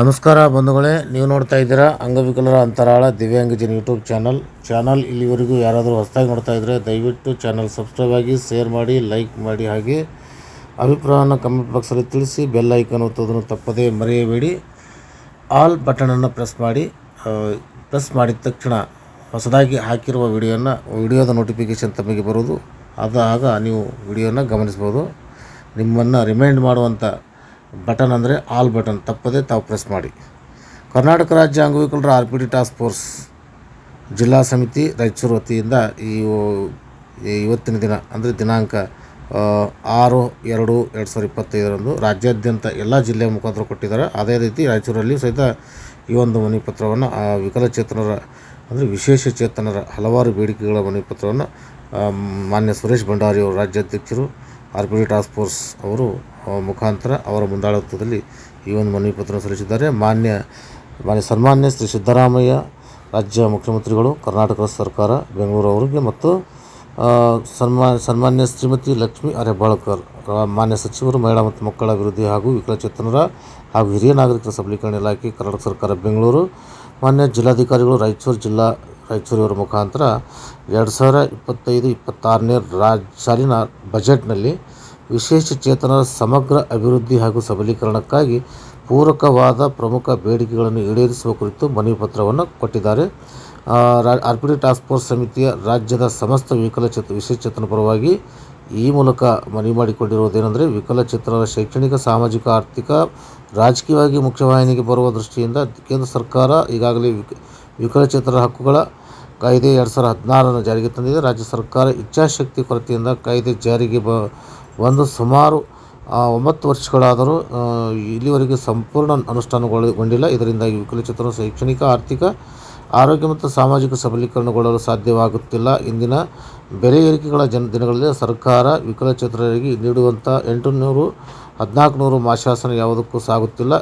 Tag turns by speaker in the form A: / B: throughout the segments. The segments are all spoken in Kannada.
A: ನಮಸ್ಕಾರ ಬಂಧುಗಳೇ, ನೀವು ನೋಡ್ತಾ ಇದ್ದೀರಾ ಅಂಗವಿಕಲರ ಅಂತರಾಳ ದಿವ್ಯಾಂಗಜನ ಯೂಟ್ಯೂಬ್ ಚಾನಲ್. ಚಾನಲ್ ಇಲ್ಲಿವರೆಗೂ ಯಾರಾದರೂ ಹೊಸದಾಗಿ ನೋಡ್ತಾ ಇದ್ದರೆ ದಯವಿಟ್ಟು ಚಾನಲ್ ಸಬ್ಸ್ಕ್ರೈಬ್ ಆಗಿ ಶೇರ್ ಮಾಡಿ ಲೈಕ್ ಮಾಡಿ ಹಾಗೆ ಅಭಿಪ್ರಾಯವನ್ನು ಕಮೆಂಟ್ ಬಾಕ್ಸಲ್ಲಿ ತಿಳಿಸಿ ಬೆಲ್ ಐಕನ್ ಒತ್ತೋದನ್ನು ತಪ್ಪದೇ ಮರೆಯಬೇಡಿ. ಆಲ್ ಬಟನನ್ನು ಪ್ರೆಸ್ ಮಾಡಿ ಪ್ರೆಸ್ ಮಾಡಿದ ತಕ್ಷಣ ಹೊಸದಾಗಿ ಹಾಕಿರುವ ವಿಡಿಯೋನ ವಿಡಿಯೋದ ನೋಟಿಫಿಕೇಷನ್ ತಮಗೆ ಬರೋದು ಆಗ ನೀವು ವಿಡಿಯೋನ ಗಮನಿಸ್ಬೋದು ನಿಮ್ಮನ್ನು ರಿಮೈಂಡ್ ಮಾಡುವಂಥ ಬಟನ್ ಅಂದರೆ ಆಲ್ ಬಟನ್, ತಪ್ಪದೇ ತಾವು ಪ್ರೆಸ್ ಮಾಡಿ. ಕರ್ನಾಟಕ ರಾಜ್ಯ ಅಂಗವಿಕಲರ R P D task force ಜಿಲ್ಲಾ ಸಮಿತಿ ರಾಯಚೂರು ವತಿಯಿಂದ ಈ ಇವತ್ತಿನ ದಿನ, ಅಂದರೆ ದಿನಾಂಕ ಆರು ಎರಡು ಎರಡು ಸಾವಿರದ ಇಪ್ಪತ್ತೈದರಂದು ರಾಜ್ಯಾದ್ಯಂತ ಎಲ್ಲ ಜಿಲ್ಲೆಯ ಮುಖಾಂತರ ಕೊಟ್ಟಿದ್ದಾರೆ. ಅದೇ ರೀತಿ ರಾಯಚೂರಲ್ಲಿ ಸಹಿತ ಈ ಒಂದು ಮನವಿ ಪತ್ರವನ್ನು ಆ, ವಿಕಲಚೇತನರ, ಅಂದರೆ ವಿಶೇಷ ಚೇತನರ ಹಲವಾರು ಬೇಡಿಕೆಗಳ ಮನವಿ ಪತ್ರವನ್ನು ಮಾನ್ಯ ಸುರೇಶ್ ಭಂಡಾರಿ ಅವರು, ರಾಜ್ಯಾಧ್ಯಕ್ಷರು R P D task force ಅವರು ಮುಖಾಂತರ ಅವರ ಮುಂದಾಳತ್ವದಲ್ಲಿ ಈ ಒಂದು ಮನವಿ ಪತ್ರ ಸಲ್ಲಿಸಿದ್ದಾರೆ. ಮಾನ್ಯ ಮಾನ್ಯ ಸನ್ಮಾನ್ಯ ಶ್ರೀ ಸಿದ್ದರಾಮಯ್ಯ, ರಾಜ್ಯ ಮುಖ್ಯಮಂತ್ರಿಗಳು, ಕರ್ನಾಟಕ ಸರ್ಕಾರ, ಬೆಂಗಳೂರು ಅವರಿಗೆ ಮತ್ತು ಸನ್ಮಾ, ಸನ್ಮಾನ್ಯ ಶ್ರೀಮತಿ ಲಕ್ಷ್ಮೀ ಅರೆಬಾಳ್ಕರ್, ಮಾನ್ಯ ಸಚಿವರು, ಮಹಿಳಾ ಮತ್ತು ಮಕ್ಕಳ ಅಭಿವೃದ್ಧಿ ಹಾಗೂ ವಿಕಲಚೇತನರ ಹಾಗೂ ಹಿರಿಯ ನಾಗರಿಕರ ಸಬಲೀಕರಣ ಇಲಾಖೆ, ಕರ್ನಾಟಕ ಸರ್ಕಾರ, ಬೆಂಗಳೂರು, ಮಾನ್ಯ ಜಿಲ್ಲಾಧಿಕಾರಿಗಳು, ರಾಯಚೂರು ಜಿಲ್ಲಾ ರಾಯಚೂರಿಯವರ ಮುಖಾಂತರ ಎರಡು ಸಾವಿರ ಇಪ್ಪತ್ತೈದು, ಇಪ್ಪತ್ತಾರನೇ ರಾಜ್ ಸಾಲಿನ ಬಜೆಟ್ನಲ್ಲಿ ವಿಶೇಷ ಚೇತನರ ಸಮಗ್ರ ಅಭಿವೃದ್ಧಿ ಹಾಗೂ ಸಬಲೀಕರಣಕ್ಕಾಗಿ ಪೂರಕವಾದ ಪ್ರಮುಖ ಬೇಡಿಕೆಗಳನ್ನು ಈಡೇರಿಸುವ ಕುರಿತು ಮನವಿ ಪತ್ರವನ್ನು ಕೊಟ್ಟಿದ್ದಾರೆ. R P D task force ಸಮಿತಿಯ ರಾಜ್ಯದ ಸಮಸ್ತ ವಿಕಲಚೇತ ವಿಶೇಷಚೇತನ ಪರವಾಗಿ ಈ ಮೂಲಕ ಮನವಿ ಮಾಡಿಕೊಂಡಿರುವುದೇನೆಂದರೆ ವಿಕಲಚೇತನರ ಶೈಕ್ಷಣಿಕ, ಸಾಮಾಜಿಕ, ಆರ್ಥಿಕ, ರಾಜಕೀಯವಾಗಿ ಮುಖ್ಯವಾಹಿನಿಗೆ ಬರುವ ದೃಷ್ಟಿಯಿಂದ ಕೇಂದ್ರ ಸರ್ಕಾರ ಈಗಾಗಲೇ ವಿಕ ವಿಕಲಚೇತನರ ಹಕ್ಕುಗಳ ಕಾಯ್ದೆ ಎರಡು ಸಾವಿರದ ಹದಿನಾರನ್ನು ಜಾರಿಗೆ ತಂದಿದೆ. ರಾಜ್ಯ ಸರ್ಕಾರ ಇಚ್ಛಾಶಕ್ತಿ ಕೊರತೆಯಿಂದ ಕಾಯ್ದೆ ಜಾರಿಗೆ ಬ ಬಂದು ಸುಮಾರು ಒಂಬತ್ತು ವರ್ಷಗಳಾದರೂ ಇಲ್ಲಿವರೆಗೆ ಸಂಪೂರ್ಣ ಅನುಷ್ಠಾನಗೊಳ್ಳಗೊಂಡಿಲ್ಲ. ಇದರಿಂದಾಗಿ ವಿಕಲಚೇತನರು ಶೈಕ್ಷಣಿಕ, ಆರ್ಥಿಕ, ಆರೋಗ್ಯ ಮತ್ತು ಸಾಮಾಜಿಕ ಸಬಲೀಕರಣಗೊಳ್ಳಲು ಸಾಧ್ಯವಾಗುತ್ತಿಲ್ಲ. ಇಂದಿನ ಬೆಲೆ ಏರಿಕೆಗಳ ಜನ ದಿನಗಳಲ್ಲಿ ಸರ್ಕಾರ ವಿಕಲಚೇತನರಿಗೆ ನೀಡುವಂಥ ಎಂಟು ನೂರು ಹದಿನಾಲ್ಕು ನೂರು ಮಾಶಾಸನ ಯಾವುದಕ್ಕೂ ಸಾಗುತ್ತಿಲ್ಲ,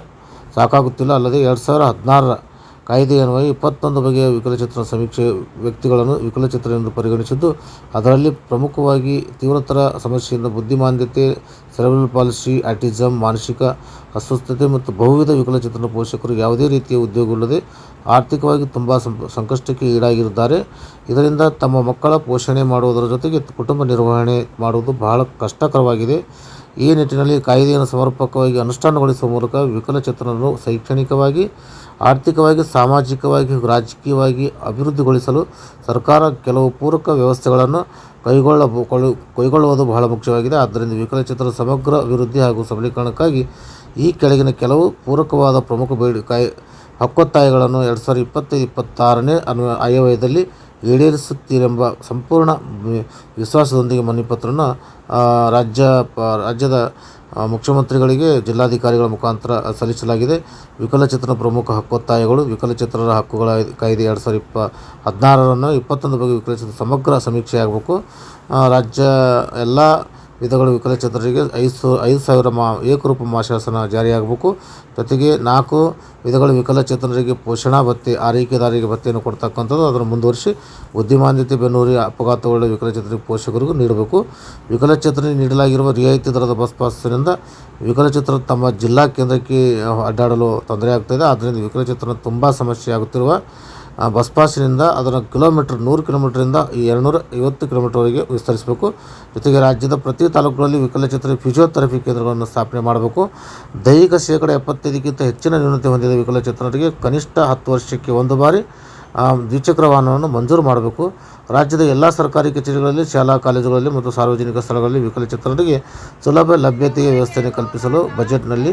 A: ಸಾಕಾಗುತ್ತಿಲ್ಲ. ಅಲ್ಲದೆ ಎರಡು ಸಾವಿರ ಹದಿನಾರರ ಕಾಯ್ದೆ ಅನ್ವಯ ಇಪ್ಪತ್ತೊಂದು ಬಗೆಯ ವಿಕಲಚೇತನ ಸಮೀಕ್ಷೆ ವ್ಯಕ್ತಿಗಳನ್ನು ವಿಕಲಚೇತನ ಎಂದು ಪರಿಗಣಿಸಿದ್ದು, ಅದರಲ್ಲಿ ಪ್ರಮುಖವಾಗಿ ತೀವ್ರತರ ಸಮಸ್ಯೆಯಿಂದ ಬುದ್ಧಿಮಾಂದ್ಯತೆ ಸೆರೆಬ್ರಲ್ ಪಾಲಿಸಿ ಆಟಿಸಮ್ ಮಾನಸಿಕ ಅಸ್ವಸ್ಥತೆ ಮತ್ತು ಬಹುವಿಧ ವಿಕಲಚೇತನ ಪೋಷಕರು ಯಾವುದೇ ರೀತಿಯ ಉದ್ಯೋಗವಿಲ್ಲದೆ ಆರ್ಥಿಕವಾಗಿ ತುಂಬ ಸಂಕಷ್ಟಕ್ಕೆ ಈಡಾಗಿರುತ್ತಾರೆ. ಇದರಿಂದ ತಮ್ಮ ಮಕ್ಕಳ ಪೋಷಣೆ ಮಾಡುವುದರ ಜೊತೆಗೆ ಕುಟುಂಬ ನಿರ್ವಹಣೆ ಮಾಡುವುದು ಬಹಳ ಕಷ್ಟಕರವಾಗಿದೆ. ಈ ನಿಟ್ಟಿನಲ್ಲಿ ಕಾಯ್ದೆಯನ್ನು ಸಮರ್ಪಕವಾಗಿ ಅನುಷ್ಠಾನಗೊಳಿಸುವ ಮೂಲಕ ವಿಕಲಚೇತನರನ್ನು ಶೈಕ್ಷಣಿಕವಾಗಿ, ಆರ್ಥಿಕವಾಗಿ, ಸಾಮಾಜಿಕವಾಗಿ, ರಾಜಕೀಯವಾಗಿ ಅಭಿವೃದ್ಧಿಗೊಳಿಸಲು ಸರ್ಕಾರ ಕೆಲವು ಪೂರಕ ವ್ಯವಸ್ಥೆಗಳನ್ನು ಕೈಗೊಳ್ಳ ಕೈಗೊಳ್ಳುವುದು ಬಹಳ ಮುಖ್ಯವಾಗಿದೆ. ಆದ್ದರಿಂದ ವಿಕಲಚೇತನರ ಸಮಗ್ರ ಅಭಿವೃದ್ಧಿ ಹಾಗೂ ಸಬಲೀಕರಣಕ್ಕಾಗಿ ಈ ಕೆಳಗಿನ ಕೆಲವು ಪೂರಕವಾದ ಪ್ರಮುಖ ಬೇಡಿ, ಕಾಯಿ, ಹಕ್ಕೊತ್ತಾಯಗಳನ್ನು ಎರಡು ಸಾವಿರದ ಇಪ್ಪತ್ತೈದು, ಇಪ್ಪತ್ತಾರನೇ ಅನ್ವ, ಆಯವ್ಯಯದಲ್ಲಿ ಈಡೇರಿಸುತ್ತೀರೆಂಬ ಸಂಪೂರ್ಣ ವಿಶ್ವಾಸದೊಂದಿಗೆ ಮನವಿ ಪತ್ರವನ್ನು ರಾಜ್ಯ ಪ- ರಾಜ್ಯದ ಮುಖ್ಯಮಂತ್ರಿಗಳಿಗೆ ಜಿಲ್ಲಾಧಿಕಾರಿಗಳ ಮುಖಾಂತರ ಸಲ್ಲಿಸಲಾಗಿದೆ. ವಿಕಲಚೇತನ ಪ್ರಮುಖ ಹಕ್ಕೊತ್ತಾಯಗಳು, ವಿಕಲಚೇತನರ ಹಕ್ಕುಗಳ ಕಾಯ್ದೆ ಎರಡು ಸಾವಿರದ ಇಪ್ಪ, ಹದಿನಾರರನ್ನು ಇಪ್ಪತ್ತೊಂದು ಬಗ್ಗೆ ವಿಕಲಚೇತನ ಸಮಗ್ರ ಸಮೀಕ್ಷೆ ಆಗಬೇಕು ರಾಜ್ಯ ಎಲ್ಲ ವಿಧಗಳ ವಿಕಲಚೇತನರಿಗೆ ಐದು ಐದು ಸಾವಿರ ಮಾ ಏಕರೂಪ ಮಾಶಾಸನ ಜಾರಿಯಾಗಬೇಕು. ಜೊತೆಗೆ ನಾಲ್ಕು ವಿಧಗಳು ವಿಕಲಚೇತನರಿಗೆ ಪೋಷಣಾ ಭತ್ಯೆ ಆರೈಕೆದಾರರಿಗೆ ಭತ್ತೆಯನ್ನು ಕೊಡ್ತಕ್ಕಂಥದ್ದು ಅದನ್ನು ಮುಂದುವರಿಸಿ ಬುದ್ಧಿಮಾಂದ್ಯತೆ ಬೆನ್ನೂರಿ ಅಪಘಾತಗೊಳ್ಳ ವಿಕಲಚೇತನರಿಗೆ ಪೋಷಕರಿಗೂ ನೀಡಬೇಕು. ವಿಕಲಚೇತನರಿಗೆ ನೀಡಲಾಗಿರುವ ರಿಯಾಯಿತಿ ದರದ ಬಸ್ ಪಾಸ್ನಿಂದ ವಿಕಲಚೇತನ ತಮ್ಮ ಜಿಲ್ಲಾ ಕೇಂದ್ರಕ್ಕೆ ಅಡ್ಡಾಡಲು ತೊಂದರೆ ಆಗ್ತಾಯಿದೆ ಆದ್ದರಿಂದ ವಿಕಲಚೇತನ ತುಂಬ ಸಮಸ್ಯೆ ಆಗುತ್ತಿರುವ ಬಸ್ ಪಾಸಿನಿಂದ ಅದನ್ನು ಕಿಲೋಮೀಟ್ರ್ ನೂರು ಕಿಲೋಮೀಟ್ರಿಂದ ಎರಡುನೂರ ಐವತ್ತು ಕಿಲೋಮೀಟರ್ವರೆಗೆ ವಿಸ್ತರಿಸಬೇಕು. ಜೊತೆಗೆ ರಾಜ್ಯದ ಪ್ರತಿ ತಾಲೂಕುಗಳಲ್ಲಿ ವಿಕಲಚೇತನ ಫಿಜಿಯೋಥೆರಪಿ ಕೇಂದ್ರಗಳನ್ನು ಸ್ಥಾಪನೆ ಮಾಡಬೇಕು. ದೈಹಿಕ ಶೇಕಡ ಎಪ್ಪತ್ತೈದಕ್ಕಿಂತ ಹೆಚ್ಚಿನ ನ್ಯೂನತೆ ಹೊಂದಿದ ವಿಕಲಚೇತನರಿಗೆ ಕನಿಷ್ಠ ಹತ್ತು ವರ್ಷಕ್ಕೆ ಒಂದು ಬಾರಿ ದ್ವಿಚಕ್ರ ವಾಹನವನ್ನು ಮಂಜೂರು ಮಾಡಬೇಕು. ರಾಜ್ಯದ ಎಲ್ಲ ಸರ್ಕಾರಿ ಕಚೇರಿಗಳಲ್ಲಿ, ಶಾಲಾ ಕಾಲೇಜುಗಳಲ್ಲಿ ಮತ್ತು ಸಾರ್ವಜನಿಕ ಸ್ಥಳಗಳಲ್ಲಿ ವಿಕಲಚೇತನರಿಗೆ ಸುಲಭ ಲಭ್ಯತೆಯ ವ್ಯವಸ್ಥೆಯನ್ನು ಕಲ್ಪಿಸಲು ಬಜೆಟ್ನಲ್ಲಿ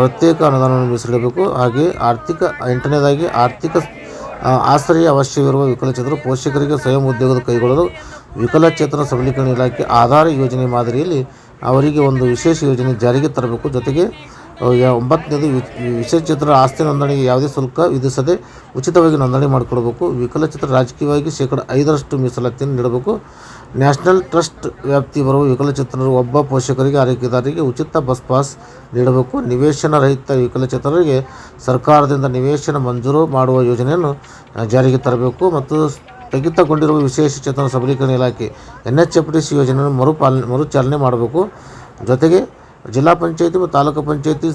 A: ಪ್ರತ್ಯೇಕ ಅನುದಾನವನ್ನು ಮೀಸಲಿಡಬೇಕು. ಹಾಗೆಯೇ ಆರ್ಥಿಕ, ಎಂಟನೇದಾಗಿ ಆರ್ಥಿಕ ಆಶ್ರಯ ಅವಶ್ಯವಿರುವ ವಿಕಲಚೇತರು ಪೋಷಕರಿಗೆ ಸ್ವಯಂ ಉದ್ಯೋಗದ ಕೈಗೊಳ್ಳಲು ವಿಕಲಚೇತನ ಸಬಲೀಕರಣ ಇಲಾಖೆ ಆಧಾರ ಯೋಜನೆ ಮಾದರಿಯಲ್ಲಿ ಅವರಿಗೆ ಒಂದು ವಿಶೇಷ ಯೋಜನೆ ಜಾರಿಗೆ ತರಬೇಕು. ಜೊತೆಗೆ ಒಂಬತ್ತನೇದು ವಿಶೇಷಚೇತರ ಆಸ್ತಿ ನೋಂದಣಿಗೆ ಯಾವುದೇ ಶುಲ್ಕ ವಿಧಿಸದೆ ಉಚಿತವಾಗಿ ನೋಂದಣಿ ಮಾಡಿಕೊಡಬೇಕು. ವಿಕಲಚೇತರ ರಾಜಕೀಯವಾಗಿ ಶೇಕಡ ಐದರಷ್ಟು ಮೀಸಲಾತಿಯನ್ನು ನೀಡಬೇಕು. ನ್ಯಾಷನಲ್ ಟ್ರಸ್ಟ್ ವ್ಯಾಪ್ತಿ ಬರುವ ವಿಕಲಚೇತನರು ಒಬ್ಬ ಪೋಷಕರಿಗೆ, ಆರೈಕೆದಾರರಿಗೆ ಉಚಿತ ಬಸ್ ಪಾಸ್ ನೀಡಬೇಕು. ನಿವೇಶನ ರಹಿತ ವಿಕಲಚೇತನರಿಗೆ ಸರ್ಕಾರದಿಂದ ನಿವೇಶನ ಮಂಜೂರು ಮಾಡುವ ಯೋಜನೆಯನ್ನು ಜಾರಿಗೆ ತರಬೇಕು ಮತ್ತು ಸ್ಥಗಿತಗೊಂಡಿರುವ ವಿಶೇಷ ಚೇತನ ಸಬಲೀಕರಣ ಇಲಾಖೆ N H F D C ಯೋಜನೆಯನ್ನು ಮರುಪಾಲನೆ ಮರುಚಾಲನೆ ಮಾಡಬೇಕು. ಜೊತೆಗೆ ಜಿಲ್ಲಾ ಪಂಚಾಯಿತಿ ಮತ್ತು ತಾಲೂಕು ಪಂಚಾಯಿತಿ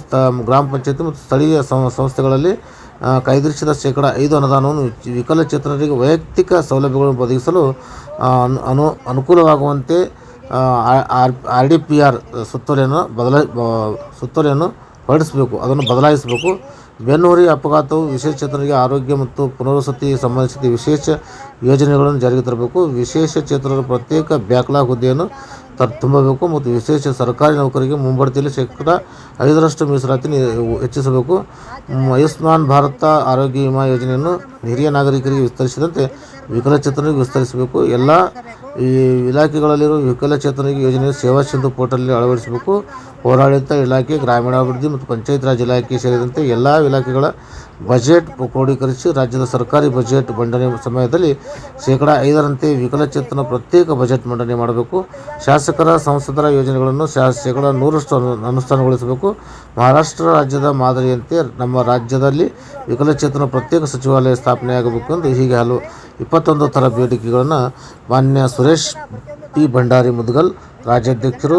A: ಗ್ರಾಮ ಪಂಚಾಯಿತಿ ಮತ್ತು ಸ್ಥಳೀಯ ಸಂಸ್ಥೆಗಳಲ್ಲಿ ಆ, ಕಾಯ್ದಿರಿಸಿದ ಶೇಕಡ ಐದು ಅನುದಾನವನ್ನು ವಿಕಲಚೇತನರಿಗೆ ವೈಯಕ್ತಿಕ ಸೌಲಭ್ಯಗಳನ್ನು ಒದಗಿಸಲು ಅನು- ಅನು ಅನುಕೂಲವಾಗುವಂತೆ R R D P R ಸುತ್ತೋಲೆಯನ್ನು ಬದಲಾ ಸುತ್ತೋಲೆಯನ್ನು ಹೊರಡಿಸಬೇಕು. ಅದನ್ನು ಬದಲಾಯಿಸಬೇಕು. ಬೆನ್ನೂರಿ ಅಪಘಾತವು ವಿಶೇಷಚೇತನರಿಗೆ ಆರೋಗ್ಯ ಮತ್ತು ಪುನರ್ವಸತಿ ಸಂಬಂಧಿಸಿದ ವಿಶೇಷ ಯೋಜನೆಗಳನ್ನು ಜಾರಿಗೆ ತರಬೇಕು. ವಿಶೇಷ ಚೇತನರ ಪ್ರತ್ಯೇಕ ಬ್ಯಾಕ್ಲಾಗ್ ಹುದ್ದೆಯನ್ನು ತುಂಬಬೇಕು ಮತ್ತು ವಿಶೇಷ ಸರ್ಕಾರಿ ನೌಕರಿಗೆ ಮುಂಬಡ್ತಿಯಲ್ಲಿ ಶೇಕಡ ಐದರಷ್ಟು ಮೀಸಲಾತಿ ಹೆಚ್ಚಿಸಬೇಕು. ಆಯುಷ್ಮಾನ್ ಭಾರತ ಆರೋಗ್ಯ ವಿಮಾ ಯೋಜನೆಯನ್ನು ಹಿರಿಯ ನಾಗರಿಕರಿಗೆ ವಿಸ್ತರಿಸಿದಂತೆ ವಿಕಲಚೇತನರಿಗೆ ವಿಸ್ತರಿಸಬೇಕು. ಎಲ್ಲ ಈ ಇಲಾಖೆಗಳಲ್ಲಿರುವ ವಿಕಲಚೇತನರಿಗೆ ಯೋಜನೆ ಸೇವಾ ಸಿಂಧು ಪೋರ್ಟಲ್ನಲ್ಲಿ ಅಳವಡಿಸಬೇಕು. ಹೋರಾಡಳಿತ ಇಲಾಖೆ, ಗ್ರಾಮೀಣಾಭಿವೃದ್ಧಿ ಮತ್ತು ಪಂಚಾಯತ್ ರಾಜ್ ಇಲಾಖೆ ಸೇರಿದಂತೆ ಎಲ್ಲ ಇಲಾಖೆಗಳ ಬಜೆಟ್ ಕ್ರೋಢೀಕರಿಸಿ ರಾಜ್ಯದ ಸರ್ಕಾರಿ ಬಜೆಟ್ ಮಂಡನೆ ಸಮಯದಲ್ಲಿ ಶೇಕಡ ಐದರಂತೆ ವಿಕಲಚೇತನ ಪ್ರತ್ಯೇಕ ಬಜೆಟ್ ಮಂಡನೆ ಮಾಡಬೇಕು. ಶಾಸಕರ, ಸಂಸದರ ಯೋಜನೆಗಳನ್ನು ಶಾ ಶೇಕಡ ನೂರಷ್ಟು ಅನು ಅನುಷ್ಠಾನಗೊಳಿಸಬೇಕು. ಮಹಾರಾಷ್ಟ್ರ ರಾಜ್ಯದ ಮಾದರಿಯಂತೆ ನಮ್ಮ ರಾಜ್ಯದಲ್ಲಿ ವಿಕಲಚೇತನ ಪ್ರತ್ಯೇಕ ಸಚಿವಾಲಯ ಸ್ಥಾಪನೆಯಾಗಬೇಕು ಅಂತ ಹೀಗೆ ಹಲವು ಇಪ್ಪತ್ತೊಂದು ಥರ ಬೇಡಿಕೆಗಳನ್ನು ಮಾನ್ಯ ಸುರೇಶ್ ಟಿ ಭಂಡಾರಿ ಮುದ್ಗಲ್, ರಾಜ್ಯಾಧ್ಯಕ್ಷರು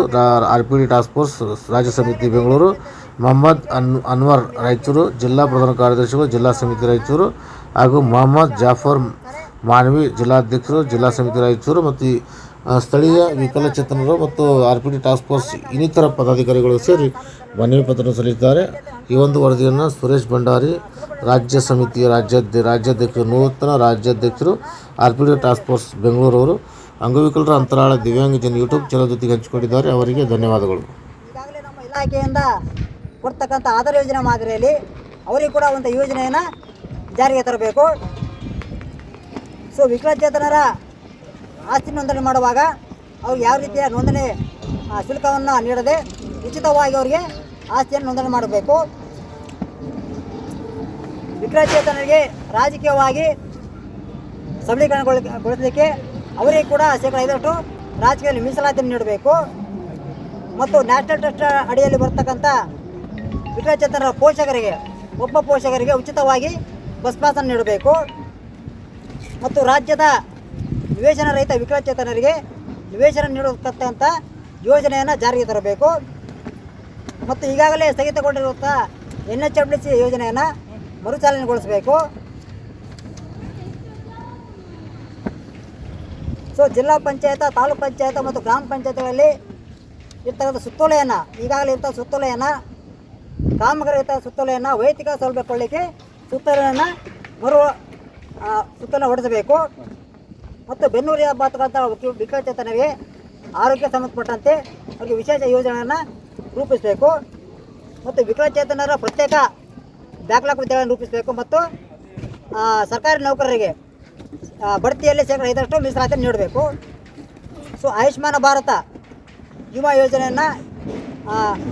A: R P D task force, ರಾಜ್ಯ ಸಮಿತಿ ಬೆಂಗಳೂರು, ಮೊಹಮ್ಮದ್ ಅನ್, ಅನ್ವರ್ ರಾಯಚೂರು, ಜಿಲ್ಲಾ ಪ್ರಧಾನ ಕಾರ್ಯದರ್ಶಿಗಳು, ಜಿಲ್ಲಾ ಸಮಿತಿ ರಾಯಚೂರು ಹಾಗೂ ಮೊಹಮ್ಮದ್ ಜಾಫರ್ ಮಾನ್ವಿ, ಜಿಲ್ಲಾಧ್ಯಕ್ಷರು, ಜಿಲ್ಲಾ ಸಮಿತಿ ರಾಯಚೂರು ಮತ್ತು ಸ್ಥಳೀಯ ವಿಕಲಚೇತನರು ಮತ್ತು R P D task force ಇನ್ನಿತರ ಪದಾಧಿಕಾರಿಗಳು ಸೇರಿ ಮನವಿ ಪತ್ರ ಸಲ್ಲಿಸಿದ್ದಾರೆ. ಈ ಒಂದು ವರದಿಯನ್ನು ಸುರೇಶ್ ಭಂಡಾರಿ, ರಾಜ್ಯ ಸಮಿತಿಯ ರಾಜ್ಯಾಧ್ಯ, ರಾಜ್ಯಾಧ್ಯಕ್ಷರು, ನೂತನ ರಾಜ್ಯಾಧ್ಯಕ್ಷರು R P D task force ಬೆಂಗಳೂರವರು, ಅಂಗವಿಕಲರ ಅಂತರಾಳ ದಿವ್ಯಾಂಗಜನ ಯೂಟ್ಯೂಬ್ ಚಾನಲ್ ಜೊತೆಗೆ ಹಂಚಿಕೊಂಡಿದ್ದಾರೆ. ಅವರಿಗೆ ಧನ್ಯವಾದಗಳು.
B: ಈಗಾಗಲೇ ನಮ್ಮ ಇಲಾಖೆಯಿಂದ ಕೊಡ್ತಕ್ಕಂಥ ಆಧಾರ ಯೋಜನೆ ಮಾದರಿಯಲ್ಲಿ ಅವರಿಗೆ ಕೂಡ ಒಂದು ಯೋಜನೆಯನ್ನು ಜಾರಿಗೆ ತರಬೇಕು. ಸೊ ವಿಕಲಚೇತನರ ಆಸ್ತಿ ನೋಂದಣಿ ಮಾಡುವಾಗ ಅವ್ರಿಗೆ ಯಾವ ರೀತಿಯ ನೋಂದಣಿ ಶುಲ್ಕವನ್ನು ನೀಡದೆ ಉಚಿತವಾಗಿ ಅವರಿಗೆ ಆಸ್ತಿಯನ್ನು ನೋಂದಣಿ ಮಾಡಬೇಕು. ವಿಕಲಚೇತನರಿಗೆ ರಾಜಕೀಯವಾಗಿ ಸಬಲೀಕರಣಗೊಳಿಸಲಿಕ್ಕೆ ಅವರಿಗೆ ಕೂಡ ಶೇಕಡ ಐದರಷ್ಟು ರಾಜಕೀಯದಲ್ಲಿ ಮೀಸಲಾತಿಯನ್ನು ನೀಡಬೇಕು. ಮತ್ತು ನ್ಯಾಷನಲ್ ಟ್ರಸ್ಟ್ ಅಡಿಯಲ್ಲಿ ಬರ್ತಕ್ಕಂಥ ವಿಕಲಚೇತನರ ಪೋಷಕರಿಗೆ, ಒಬ್ಬ ಪೋಷಕರಿಗೆ ಉಚಿತವಾಗಿ ಬಸ್ ಪಾಸನ್ನು ನೀಡಬೇಕು. ಮತ್ತು ರಾಜ್ಯದ ನಿವೇಶನ ರಹಿತ ವಿಕಲಚೇತನರಿಗೆ ನಿವೇಶನ ನೀಡತಕ್ಕಂಥ ಯೋಜನೆಯನ್ನು ಜಾರಿಗೆ ತರಬೇಕು. ಮತ್ತು ಈಗಾಗಲೇ ಸ್ಥಗಿತಗೊಂಡಿರುವಂಥ ಎನ್ ಎಚ್ ಡಬ್ಲ್ಯೂ ಸಿ ಯೋಜನೆಯನ್ನು ಮರುಚಾಲನೆಗೊಳಿಸಬೇಕು. ಸೊ ಜಿಲ್ಲಾ ಪಂಚಾಯತ, ತಾಲೂಕು ಪಂಚಾಯತ ಮತ್ತು ಗ್ರಾಮ ಪಂಚಾಯತ್ಗಳಲ್ಲಿ ಇರ್ತಕ್ಕಂಥ ಸುತ್ತೋಲೆಯನ್ನು, ಈಗಾಗಲೇ ಇರ್ತಕ್ಕಂಥ ಸುತ್ತೋಲೆಯನ್ನು ಕಾಮಗಾರಿ ಇರ್ತ ಸುತ್ತೋಲೆಯನ್ನು ವೈಯಕ್ತಿಕ ಸೌಲಭ್ಯ ಕೊಡಲಿಕ್ಕೆ ಸುತ್ತೋಲೆಯನ್ನು ಮರು ಸುತ್ತೋಲೆ ಹೊಡೆಸಬೇಕು. ಮತ್ತು ಬೆನ್ನೂರಿ ಹಬ್ಬತಕ್ಕಂಥ ವಿಕಲಚೇತನರಿಗೆ ಆರೋಗ್ಯ ಸಂಬಂಧಪಟ್ಟಂತೆ ಅವರಿಗೆ ವಿಶೇಷ ಯೋಜನೆಯನ್ನು ರೂಪಿಸಬೇಕು. ಮತ್ತು ವಿಕಲಚೇತನರ ಪ್ರತ್ಯೇಕ ಬ್ಯಾಕ್ಲಾಗ್ ಉದ್ಯೋಗಗಳನ್ನು ರೂಪಿಸಬೇಕು ಮತ್ತು ಸರ್ಕಾರಿ ನೌಕರರಿಗೆ ಬಡ್ತಿಯಲ್ಲಿ ಶೇಕಡ ಐದರಷ್ಟು ಮೀಸಲಾತಿ ನೀಡಬೇಕು. ಸೊ, ಆಯುಷ್ಮಾನ್ ಭಾರತ ವಿಮಾ ಯೋಜನೆಯನ್ನು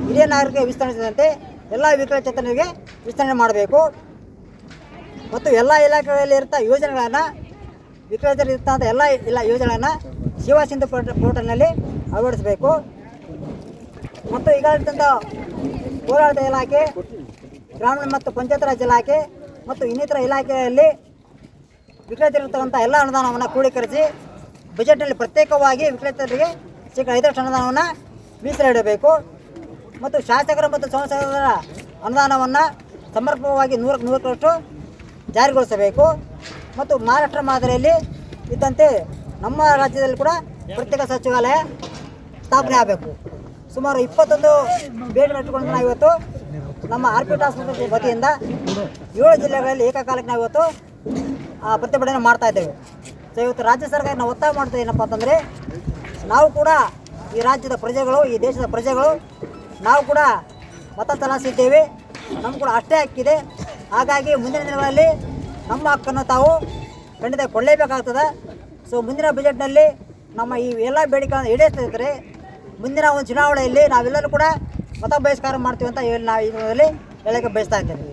B: ಹಿರಿಯ ನಾಗರಿಕರಿಗೆ ವಿಸ್ತರಿಸಿದಂತೆ ಎಲ್ಲ ವಿಕಲಚೇತನರಿಗೆ ವಿಸ್ತರಣೆ ಮಾಡಬೇಕು. ಮತ್ತು ಎಲ್ಲ ಇಲಾಖೆಗಳಲ್ಲಿ ಇರ್ತಾ ಯೋಜನೆಗಳನ್ನು ವಿಕಲಚೇತನ ಇರ್ತಂಥ ಎಲ್ಲ ಇಲ್ಲ ಯೋಜನೆಗಳನ್ನು ಶಿವ ಸಿಂಧು ಪೋರ್ಟ ಪೋರ್ಟಲ್ನಲ್ಲಿ ಅಳವಡಿಸಬೇಕು. ಮತ್ತು ಈಗಾಗಿದ್ದಂಥ ಹೋರಾಟದ ಇಲಾಖೆ, ಗ್ರಾಮೀಣ ಮತ್ತು ಪಂಚಾಯತ್ ರಾಜ್ ಇಲಾಖೆ ಮತ್ತು ಇನ್ನಿತರ ಇಲಾಖೆಯಲ್ಲಿ ವಿಕಲಚರಿರ್ತಕ್ಕಂಥ ಎಲ್ಲ ಅನುದಾನವನ್ನು ಕ್ರೋಢೀಕರಿಸಿ ಬಜೆಟ್ನಲ್ಲಿ ಪ್ರತ್ಯೇಕವಾಗಿ ವಿಕಲಚರಿಗೆ ಶೇಕಡ ಐದರಷ್ಟು ಅನುದಾನವನ್ನು ಮೀಸಲಿಡಬೇಕು. ಮತ್ತು ಶಾಸಕರು ಮತ್ತು ಸಂಸದರ ಅನುದಾನವನ್ನು ಸಮರ್ಪಕವಾಗಿ ನೂರಕ್ಕೆ ನೂರಕ್ಕಷ್ಟು ಜಾರಿಗೊಳಿಸಬೇಕು. ಮತ್ತು ಮಹಾರಾಷ್ಟ್ರ ಮಾದರಿಯಲ್ಲಿ ಇದ್ದಂತೆ ನಮ್ಮ ರಾಜ್ಯದಲ್ಲಿ ಕೂಡ ಪ್ರತ್ಯೇಕ ಸಚಿವಾಲಯ ಸ್ಥಾಪನೆ ಆಗಬೇಕು. ಸುಮಾರು ಇಪ್ಪತ್ತೊಂದು ಭೇಟಿ ಇಟ್ಟುಕೊಂಡು ನಾವು ಇವತ್ತು ನಮ್ಮ ಆರ್ ಪಿ ಟಾಸ್ಕ್ ಫೋರ್ಸ್ ವತಿಯಿಂದ ಏಳು ಜಿಲ್ಲೆಗಳಲ್ಲಿ ಏಕಕಾಲಕ್ಕೆ ನಾವು ಇವತ್ತು ಪ್ರತಿಭಟನೆ ಮಾಡ್ತಾ ಇದ್ದೇವೆ. ಸೊ ಇವತ್ತು ರಾಜ್ಯ ಸರ್ಕಾರ ನಾವು ಒತ್ತಾಯ ಮಾಡ್ತಾ ಏನಪ್ಪ ಅಂತಂದರೆ, ನಾವು ಕೂಡ ಈ ರಾಜ್ಯದ ಪ್ರಜೆಗಳು, ಈ ದೇಶದ ಪ್ರಜೆಗಳು, ನಾವು ಕೂಡ ಮತ ಚಲಾಯಿಸಿದ್ದೇವೆ. ನಮ್ಗೆ ಕೂಡ ಅಷ್ಟೇ ಹಾಕಿದೆ ಹಾಗಾಗಿ ಮುಂದಿನ ದಿನಗಳಲ್ಲಿ ನಮ್ಮ ಹಕ್ಕನ್ನು ತಾವು ಖಂಡಿತ ಕೊಡಲೇಬೇಕಾಗ್ತದೆ ಸೊ ಮುಂದಿನ ಬಜೆಟ್ನಲ್ಲಿ ನಮ್ಮ ಈ ಎಲ್ಲ ಬೇಡಿಕೆಗಳನ್ನು ಈಡೇರಿಸ್ತಿದ್ರೆ ಮುಂದಿನ ಒಂದು ಚುನಾವಣೆಯಲ್ಲಿ ನಾವೆಲ್ಲರೂ ಕೂಡ ಮತ ಬಹಿಷ್ಕಾರ ಮಾಡ್ತೀವಿ ಅಂತ ಹೇಳಿ ನಾವು ಈ ಹೇಳಕ್ಕೆ ಬಯಸ್ತಾ ಇದ್ದೇನೆ.